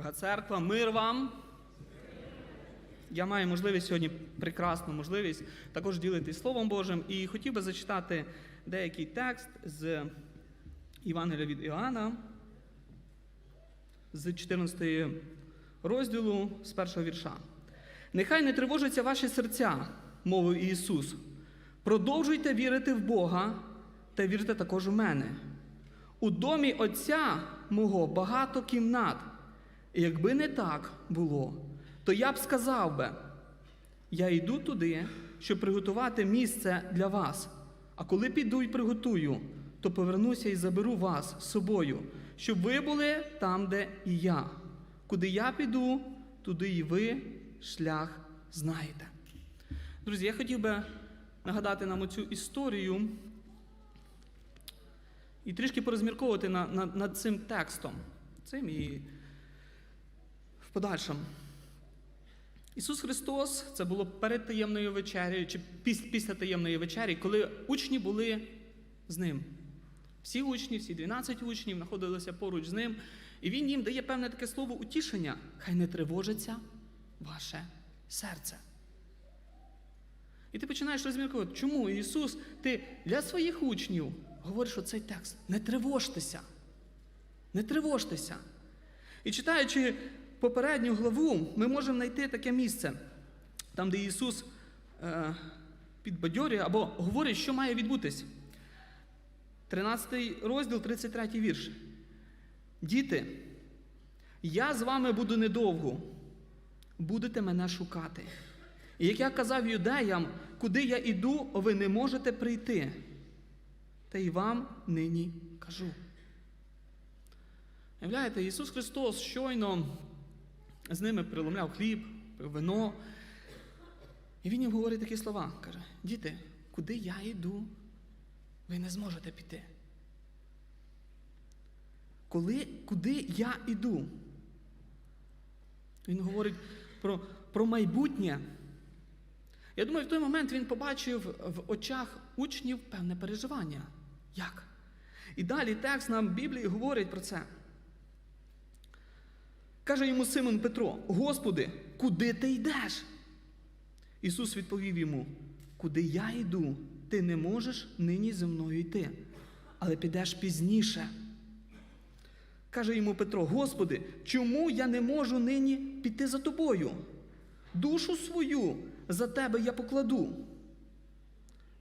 Дорога церква, мир вам. Я маю можливість сьогодні, прекрасну можливість також ділитись Словом Божим і хотів би зачитати деякий текст з Євангелія від Іоанна, з 14 розділу, з першого вірша. Нехай не тривожаться ваші серця, мовив Ісус. Продовжуйте вірити в Бога та вірте також у мене. У домі Отця мого багато кімнат. Якби не так було, то я б сказав би, я йду туди, щоб приготувати місце для вас. А коли піду і приготую, то повернуся і заберу вас з собою, щоб ви були там, де і я. Куди я піду, туди і ви шлях знаєте. Друзі, я хотів би нагадати нам оцю історію і трішки порозмірковувати над, над, над цим текстом. Цим і в подальшому. Ісус Христос, це було перед таємною вечерею, чи після таємної вечері, коли учні були з ним. Всі учні, всі 12 учнів знаходилися поруч з ним, і Він їм дає певне таке слово утішення. Хай не тривожиться ваше серце. І ти починаєш розмірковувати, чому Ісус, ти для своїх учнів говориш оцей текст: не тривожтеся. Не тривожтеся. І читаючи попередню главу, ми можемо знайти таке місце, там, де Ісус е, підбадьорює або говорить, що має відбутись. 13 розділ, 33 вірш. Діти, я з вами буду недовго, будете мене шукати. І як я казав юдеям, куди я іду, ви не можете прийти. Та й вам нині кажу. Уявляєте, Ісус Христос щойно з ними приломляв хліб, вино. І Він їм говорить такі слова. Каже: діти, куди я йду, ви не зможете піти. Коли, куди я йду? Він говорить про, про майбутнє. Я думаю, в той момент він побачив в очах учнів певне переживання. Як? І далі текст нам в Біблії говорить про це. Каже йому Симон Петро: Господи, куди ти йдеш? Ісус відповів йому: Куди я йду, ти не можеш нині зі мною йти, але підеш пізніше. Каже йому Петро: Господи, чому я не можу нині піти за тобою? Душу свою за тебе я покладу.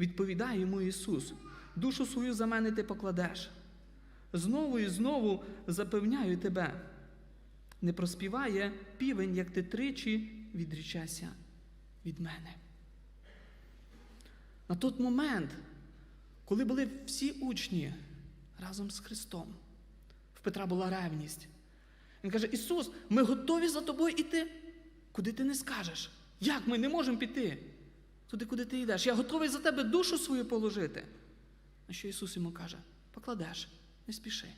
Відповідає йому Ісус: душу свою за мене ти покладеш. Знову і знову запевняю тебе, не проспіває півень, як ти тричі відрічася від мене. На той момент, коли були всі учні разом з Христом, в Петра була ревність. Він каже: Ісус, ми готові за тобою іти, куди ти не скажеш. Як ми не можемо піти? Туди, куди ти йдеш. Я готовий за тебе душу свою положити. На що Ісус йому каже: покладеш, не спіши.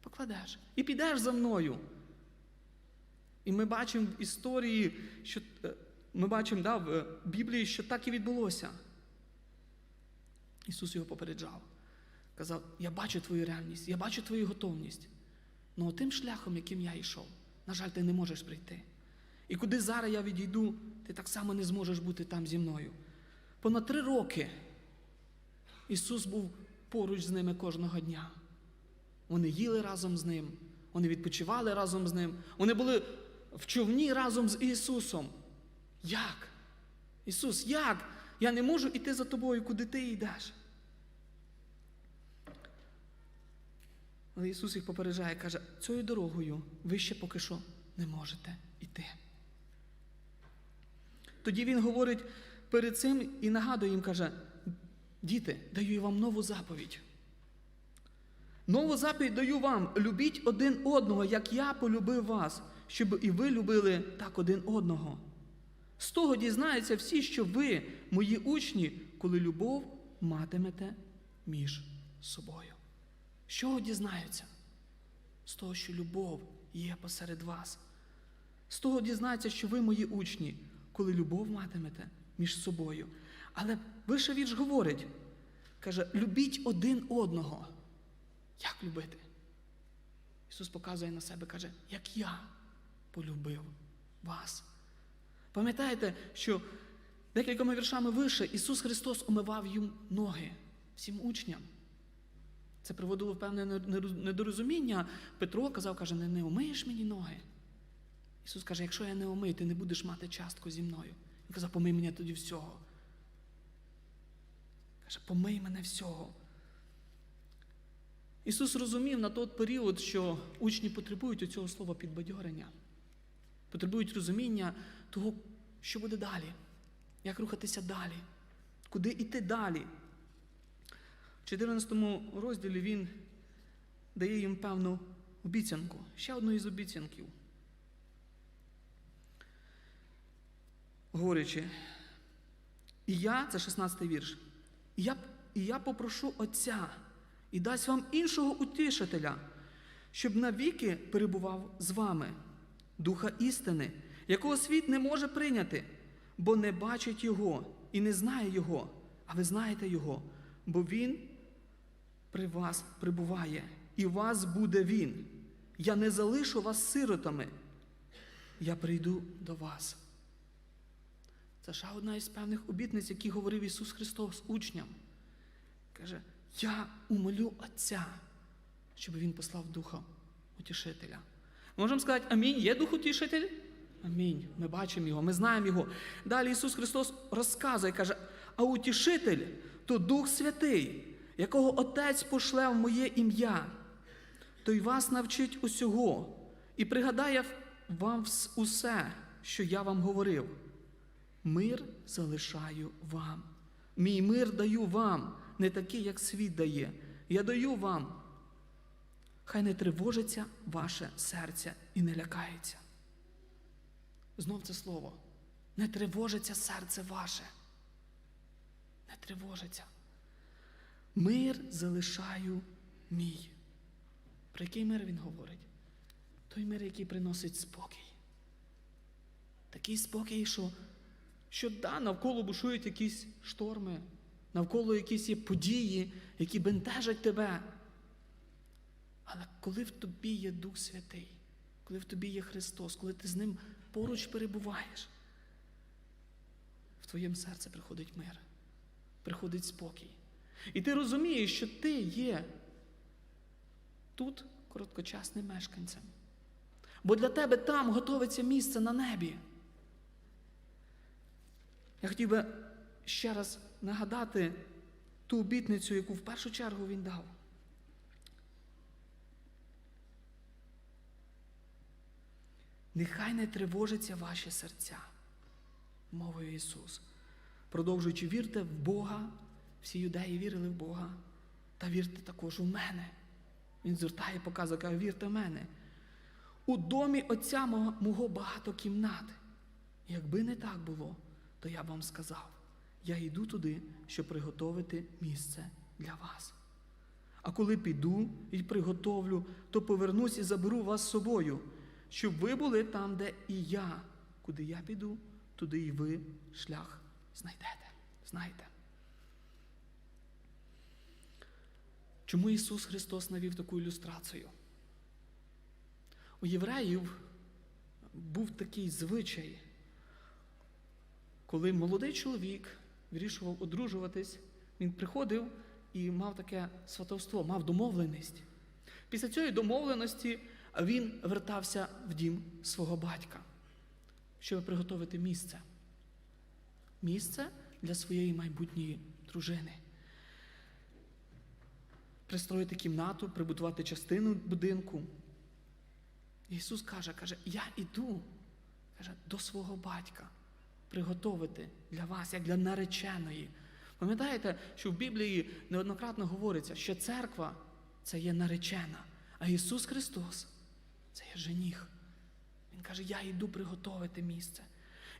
Покладеш. І підеш за мною. І ми бачимо в історії, що е, ми бачимо да, в е, Біблії, що так і відбулося. Ісус його попереджав. Казав: Я бачу твою ревність, я бачу твою готовність. Ну тим шляхом, яким я йшов, на жаль, ти не можеш прийти. І куди зараз я відійду, ти так само не зможеш бути там зі мною. Понад три роки Ісус був поруч з ними кожного дня. Вони їли разом з ним, вони відпочивали разом з ним, вони були в човні разом з Ісусом. Як? Ісус, як? Я не можу йти за тобою, куди ти йдеш. Але Ісус їх попереджає, каже, цією дорогою ви ще поки що не можете йти. Тоді Він говорить перед цим і нагадує їм, каже, діти, даю вам нову заповідь. Нову заповідь даю вам: любіть один одного, як я полюбив вас, щоб і ви любили так один одного. З того дізнаються всі, що ви, мої учні, коли любов матимете між собою. З чого дізнаються? З того, що любов є посеред вас. З того дізнаються, що ви мої учні, коли любов матимете між собою. Але вище вірш говорить, каже, любіть один одного. Як любити? Ісус показує на себе, каже, як я полюбив вас. Пам'ятаєте, що декількома віршами вище Ісус Христос омивав їм ноги всім учням. Це приводило в певне недорозуміння. Петро казав, каже, не, не омиєш мені ноги. Ісус каже, якщо я не омию, ти не будеш мати частку зі мною. Він казав, помий мене тоді всього. Каже, помий мене всього. Ісус розумів на той період, що учні потребують у цього слова підбадьорення, потребують розуміння того, що буде далі, як рухатися далі, куди йти далі. В 14 розділі він дає їм певну обіцянку, ще одну із обіцянків. Говорячи, і я, це 16 вірш, і я, і я попрошу Отця і дасть вам іншого утішителя, щоб навіки перебував з вами, Духа істини, якого світ не може прийняти, бо не бачить Його і не знає Його, а ви знаєте Його, бо Він при вас прибуває, і вас буде Він. Я не залишу вас сиротами, я прийду до вас. Це ще одна із певних обітниць, які говорив Ісус Христос учням. Каже, я умолю Отця, щоб Він послав Духа Утішителя. Можемо сказати, амінь, є Дух Утішитель? Амінь. Ми бачимо його, ми знаємо його. Далі Ісус Христос розказує, каже, а утішитель то Дух Святий, якого Отець пошле в моє ім'я, той вас навчить усього і пригадає вам усе, що я вам говорив. Мир залишаю вам. Мій мир даю вам, не такий, як світ дає. Я даю вам. Хай не тривожиться ваше серце і не лякається. Знов це слово. Не тривожиться серце ваше. Не тривожиться. Мир залишаю мій. Про який мир він говорить? Той мир, який приносить спокій. Такий спокій, що що да, навколо бушують якісь шторми, навколо якісь є події, які бентежать тебе. Але коли в тобі є Дух Святий, коли в тобі є Христос, коли ти з Ним поруч перебуваєш, в твоєму серці приходить мир, приходить спокій. І ти розумієш, що ти є тут короткочасним мешканцем. Бо для тебе там готовиться місце на небі. Я хотів би ще раз нагадати ту обітницю, яку в першу чергу він дав. Нехай не тривожаться ваші серця, мовою Ісус. Продовжуючи, вірте в Бога, всі юдеї вірили в Бога, та вірте також у мене. Він звертає, показує, каже, вірте в мене. У домі Отця мого багато кімнат. Якби не так було, то я б вам сказав, я йду туди, щоб приготовити місце для вас. А коли піду і приготовлю, то повернусь і заберу вас з собою, щоб ви були там, де і я. Куди я піду, туди і ви шлях знайдете. Знаєте. Чому Ісус Христос навів таку ілюстрацію? У євреїв був такий звичай, коли молодий чоловік вирішував одружуватись, він приходив і мав таке сватовство, мав домовленість. Після цієї домовленості він вертався в дім свого батька, щоб приготувати місце. Місце для своєї майбутньої дружини. Пристроїти кімнату, прибудувати частину будинку. Ісус каже, каже, я іду каже, до свого батька приготовити для вас, як для нареченої. Пам'ятаєте, що в Біблії неоднократно говориться, що церква це є наречена, а Ісус Христос це є жених. Він каже, я йду приготовити місце.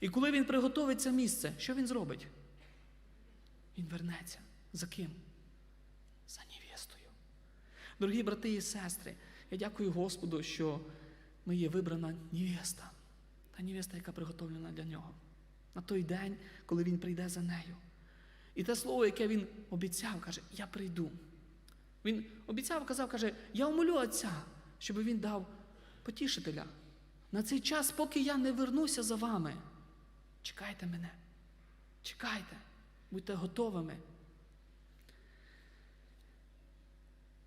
І коли Він приготовить це місце, що Він зробить? Він вернеться. За ким? За невістою. Дорогі брати і сестри, я дякую Господу, що ми є вибрана невеста. Та невеста, яка приготовлена для нього. На той день, коли він прийде за нею. І те слово, яке він обіцяв, каже, я прийду. Він обіцяв, казав, каже, я умолю Отця, щоб він дав потішителя. На цей час, поки я не вернуся за вами, чекайте мене. Чекайте, будьте готовими.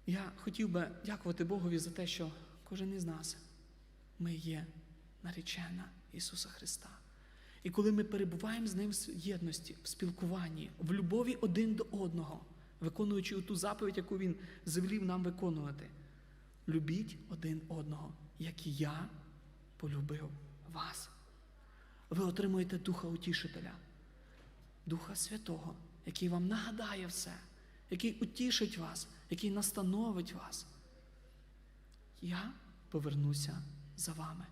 Я хотів би дякувати Богові за те, що кожен із нас ми є наречена Ісуса Христа. І коли ми перебуваємо з Ним в єдності, в спілкуванні, в любові один до одного, виконуючи ту заповідь, яку Він звелів нам виконувати, любіть один одного, як і я полюбив вас. Ви отримуєте Духа Утішителя, Духа Святого, який вам нагадає все, який утішить вас, який настановить вас. Я повернуся за вами.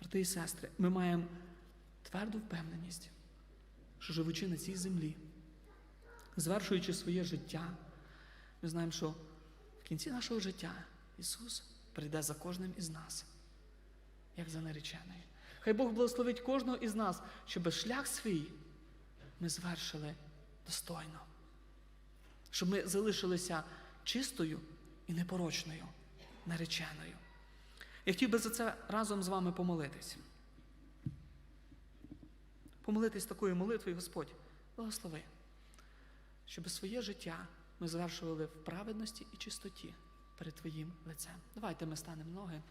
Брати і сестри, ми маємо тверду впевненість, що живучи на цій землі, звершуючи своє життя, ми знаємо, що в кінці нашого життя Ісус прийде за кожним із нас, як за наречений. Хай Бог благословить кожного із нас, щоб шлях свій ми звершили достойно, щоб ми залишилися чистою і непорочною, нареченою. Я хотів би за це разом з вами помолитись. Помолитись такою молитвою, Господь, благослови, щоб своє життя ми звершували в праведності і чистоті перед Твоїм лицем. Давайте ми станемо ноги.